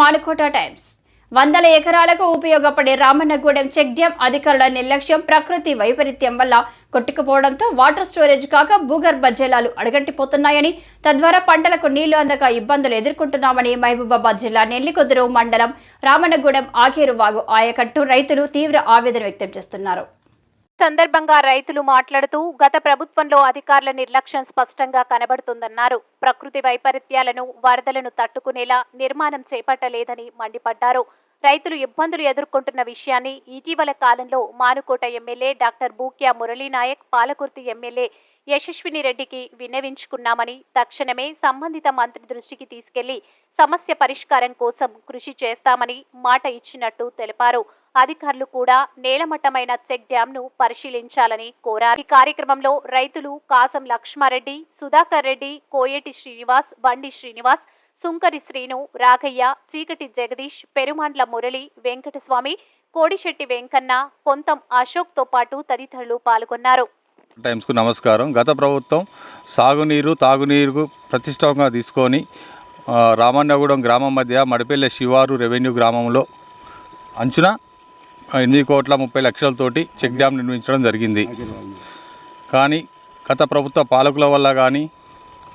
Manukota times. వందల ఎకరాలకు ఉపయోగపడే రామన్నగూడెం చెక్ డ్యాం అధికారుల నిర్లక్ష్యం ప్రకృతి వైపరీత్యం వల్ల కొట్టుకుపోవడంతో వాటర్ స్టోరేజ్ కాక భూగర్భ జలాలు అడగంటిపోతున్నాయని తద్వారా పంటలకు నీళ్ళు అందక ఇబ్బందులు ఎదుర్కొంటున్నామని మహబూబాబాద్ జిల్లా నెల్లికొద్దురు మండలం రామన్నగూడెం ఆఖేరువాగు ఆయకట్టు రైతులు తీవ్ర ఆవేదన వ్యక్తం చేస్తున్నారు. సందర్భంగా రైతులు మాట్లాడుతూ గత ప్రభుత్వంలో అధికారుల నిర్లక్ష్యం స్పష్టంగా కనబడుతుందన్నారు. ప్రకృతి వైపరీత్యాలను వరదలను తట్టుకునేలా నిర్మాణం చేపట్టలేదని మండిపడ్డారు. రైతులు ఇబ్బందులు ఎదుర్కొంటున్న విషయాన్ని ఇటీవల కాలంలో Manukota MLA doctor Bhukya Murali Nayak Palakurthi MLA Yashaswini రెడ్డికి విన్నవించుకున్నామని తక్షణమే సంబంధిత మంత్రి దృష్టికి తీసుకెళ్ళి సమస్య పరిష్కారం కోసం కృషి చేస్తామని మాట ఇచ్చినట్టు తెలిపారు. అధికారులు కూడా నేలమట్టమైన చెక్ డ్యాంను పరిశీలించాలని కోరారు. ఈ కార్యక్రమంలో రైతులు కాసం లక్ష్మారెడ్డి సుధాకర్ రెడ్డి కోయేటి శ్రీనివాస్ బండి శ్రీనివాస్ సుంకరి శ్రీను రాఘయ్య చీకటి జగదీష్ పెరుమాండ్ల మురళి వెంకటస్వామి కోడిశెట్టి వెంకన్న కొంతం అశోక్తో పాటు తదితరులు పాల్గొన్నారు. టైమ్స్కు నమస్కారం. గత ప్రభుత్వం సాగునీరు తాగునీరుకు ప్రతిష్టంగా తీసుకొని రామన్నగూడెం గ్రామం మధ్య మడిపల్లె శివారు రెవెన్యూ గ్రామంలో అంచున ఎనిమిది కోట్ల ముప్పై లక్షలతోటి చెక్ డ్యామ్ నిర్మించడం జరిగింది. కానీ గత ప్రభుత్వ పాలకుల వల్ల కానీ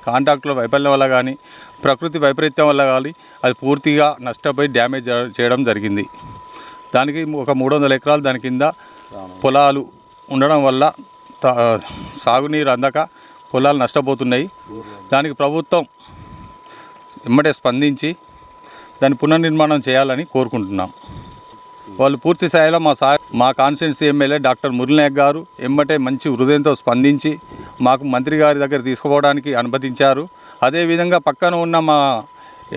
కాంట్రాక్టుల వైఫల్యం వల్ల కానీ ప్రకృతి వైపరీత్యం వల్ల కానీ అది పూర్తిగా నష్టపోయి డ్యామేజ్ చేయడం జరిగింది. దానికి ఒక మూడు వందల ఎకరాలు దాని కింద పొలాలు ఉండడం వల్ల తా- సాగునీరు అందక పొలాలు నష్టపోతున్నాయి. దానికి ప్రభుత్వం ఇమ్మటే స్పందించి దాన్ని పునర్నిర్మాణం చేయాలని కోరుకుంటున్నాం. వాళ్ళు పూర్తి స్థాయిలో మా సా మా కాన్స్టిట్యున్సీ ఎమ్మెల్యే డాక్టర్ మురళీనాయక్ గారు ఎమ్మటే మంచి హృదయంతో స్పందించి మాకు మంత్రి గారి దగ్గర తీసుకుపోవడానికి అనుమతించారు. అదేవిధంగా పక్కన ఉన్న మా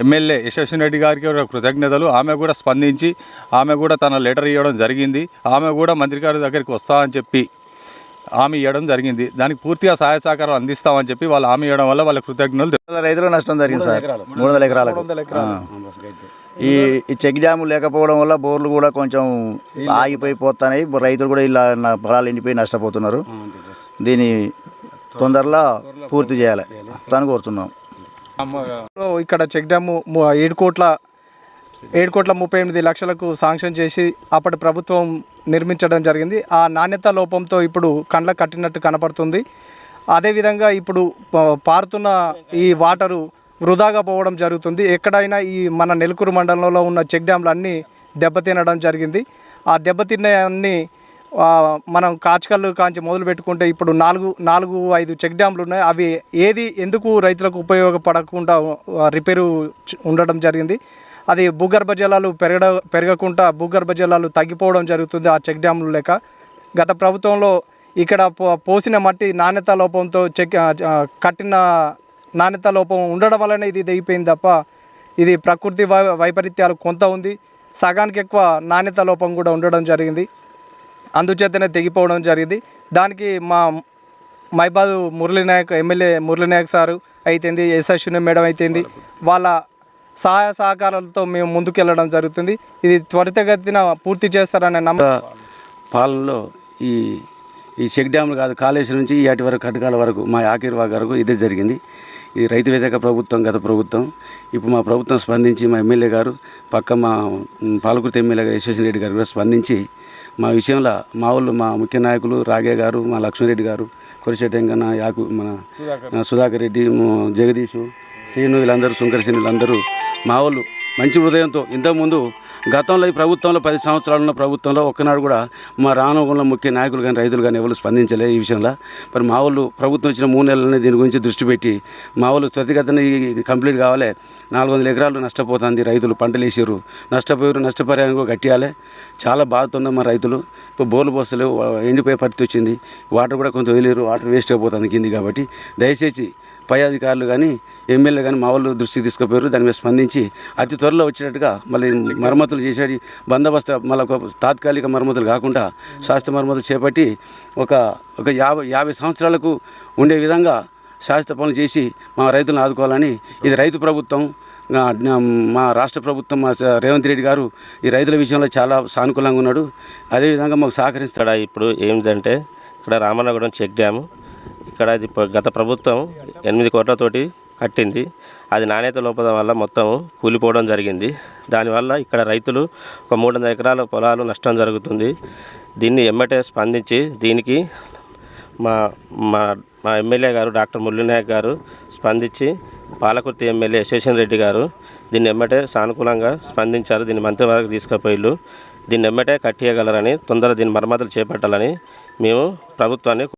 ఎమ్మెల్యే యశస్విని రెడ్డి గారికి కూడా కృతజ్ఞతలు. ఆమె కూడా స్పందించి ఆమె కూడా తన లెటర్ ఇవ్వడం జరిగింది. ఆమె కూడా మంత్రి గారి దగ్గరికి వస్తా అని చెప్పి హామీ ఇవ్వడం జరిగింది. దానికి పూర్తిగా సహాయ సహకారాలు అందిస్తామని చెప్పి వాళ్ళు హామీ ఇవ్వడం వల్ల వాళ్ళ కృతజ్ఞతలు రైతులకు నష్టం జరిగింది సార్. మూడు వందల ఎకరాలకు. ఈ ఈ చెక్ డ్యాము లేకపోవడం వల్ల బోర్లు కూడా కొంచెం ఆగిపోయి పోతున్నాయి రైతులు కూడా ఇలా పొలాలు ఎండిపోయి నష్టపోతున్నారు. దీన్ని తొందరలో పూర్తి చేయాలి తను కోరుతున్నాం. ఇక్కడ చెక్ డ్యాము ఏడు కోట్ల ఏడు కోట్ల ముప్పై ఎనిమిది లక్షలకు శాంక్షన్ చేసి అప్పటి ప్రభుత్వం నిర్మించడం జరిగింది. ఆ నాణ్యత లోపంతో ఇప్పుడు కండ్ల కట్టినట్టు కనపడుతుంది. అదేవిధంగా ఇప్పుడు పారుతున్న ఈ వాటరు వృధాగా పోవడం జరుగుతుంది. ఎక్కడైనా ఈ మన నెలకూరు మండలంలో ఉన్న చెక్ డ్యాంలు అన్నీ దెబ్బతినడం జరిగింది. ఆ దెబ్బతిన్నవన్నీ మనం కాచకల్లు కాంచి మొదలు పెట్టుకుంటే ఇప్పుడు నాలుగు నాలుగు ఐదు చెక్ డ్యామ్లు ఉన్నాయి. అవి ఏది ఎందుకు రైతులకు ఉపయోగపడకుండా రిపేరు ఉండడం జరిగింది. అది భూగర్భ జలాలు పెరగడ పెరగకుండా భూగర్భ జలాలు తగ్గిపోవడం జరుగుతుంది ఆ చెక్ డ్యామ్లు లేక గత ప్రభుత్వంలో ఇక్కడ పో- పోసిన మట్టి నాణ్యత లోపంతో చెక్ కట్టిన నాణ్యత లోపం ఉండడం వల్లనే ఇది దిగిపోయింది తప్ప ఇది ప్రకృతి వై వైపరీత్యాలు కొంత ఉంది. సగానికి ఎక్కువ నాణ్యత లోపం కూడా ఉండడం జరిగింది. అందుచేతనే తెగిపోవడం జరిగింది. దానికి మా మైబాద్ మురళీనాయక్ ఎమ్మెల్యే మురళీనాయక్ సారు అయితేంది యశస్విని మేడం అయితేంది వాళ్ళ సహాయ సహకారాలతో మేము ముందుకెళ్ళడం జరుగుతుంది. ఇది త్వరితగతిన పూర్తి చేస్తారనే నమ్మ పాలనలో ఈ ఈ చెక్ డ్యామ్లు కాదు కాళేశ్వరం నుంచి ఇటు వరకు కటకాల వరకు మా ఆఖరి వరకు ఇదే జరిగింది. ఇది రైతు వ్యతిరేక ప్రభుత్వం గత ప్రభుత్వం. ఇప్పుడు మా ప్రభుత్వం స్పందించి మా ఎమ్మెల్యే గారు పక్క మా పాలకుర్తి ఎమ్మెల్యే గారు యశ్వసన్ రెడ్డి గారు కూడా స్పందించి మా విషయంలో మా మా ముఖ్య నాయకులు రాగే గారు మా లక్ష్మీరెడ్డి గారు కొరిశెట్టి వెంకన్న యాకు మన సుధాకర్. రెడ్డి జగదీషు శ్రీను వీళ్ళందరూ శంకర శ్రీను వీళ్ళందరూ మా వాళ్ళు మంచి హృదయంతో ఇంతకుముందు గతంలో ఈ ప్రభుత్వంలో పది సంవత్సరాలు ఉన్న ప్రభుత్వంలో ఒక్కనాడు కూడా మా రానుగుణంలో ముఖ్య నాయకులు కానీ రైతులు కానీ ఎవరు స్పందించలే ఈ విషయంలో. మరి మా వాళ్ళు ప్రభుత్వం ఇచ్చిన మూడు నెలలనే దీని గురించి దృష్టి పెట్టి మా వాళ్ళు త్వరితగతిన ఈ కంప్లీట్ కావాలి. నాలుగు వందల ఎకరాలు నష్టపోతుంది రైతులు పంటలు వేసారు నష్టపోయారు నష్టపరిహారం కూడా కట్టియాలి. చాలా బాధతో మా రైతులు. ఇప్పుడు బోర్లు పోస్తలేవు ఎండిపోయే పరిస్థితి వచ్చింది. వాటర్ కూడా కొంత వదిలేరు వాటర్ వేస్ట్ అయిపోతుంది కింది కాబట్టి దయచేసి పై అధికారులు కానీ ఎమ్మెల్యే కానీ మా వాళ్ళు దృష్టికి తీసుకుపోయారు. దాని మీద స్పందించి అతి త్వరలో వచ్చేటట్టుగా మళ్ళీ మరమ్మతులు చేసేది బందోబస్తు మళ్ళీ తాత్కాలిక మరమ్మతులు కాకుండా శాస్త్ర మరమ్మతులు చేపట్టి ఒక ఒక యాభై యాభై సంవత్సరాలకు ఉండే విధంగా శాస్త్ర పనులు చేసి మా రైతులను ఆదుకోవాలని ఇది రైతు ప్రభుత్వం మా రాష్ట్ర ప్రభుత్వం మా రేవంత్ రెడ్డి గారు ఈ రైతుల విషయంలో చాలా సానుకూలంగా ఉన్నాడు. అదేవిధంగా మాకు సహకరిస్తాడు. ఇప్పుడు ఏంటంటే ఇక్కడ రామన్నగూడెం చెక్ డ్యాము. ఇక్కడ ఇది గత ప్రభుత్వం ఎనిమిది కోట్లతోటి కట్టింది. అది నాణ్యత లోపం వల్ల మొత్తం కూలిపోవడం జరిగింది. దానివల్ల ఇక్కడ రైతులు ఒక మూడు వందల ఎకరాల పొలాలు నష్టం జరుగుతుంది. దీన్ని ఎమ్మటే స్పందించి దీనికి మా మా మా ఎమ్మెల్యే గారు డాక్టర్ మురళీనాయక్ గారు స్పందించి పాలకుర్తి ఎమ్మెల్యే యశేషన్ రెడ్డి గారు దీన్ని ఎమ్మటే సానుకూలంగా స్పందించారు. దీన్ని మంత్రివర్గం తీసుకుపోయిళ్ళు. దీన్ని ఎమ్మటే కట్టియగలరని తొందర దీని మరమ్మతులు చేపట్టాలని మేము ప్రభుత్వాన్ని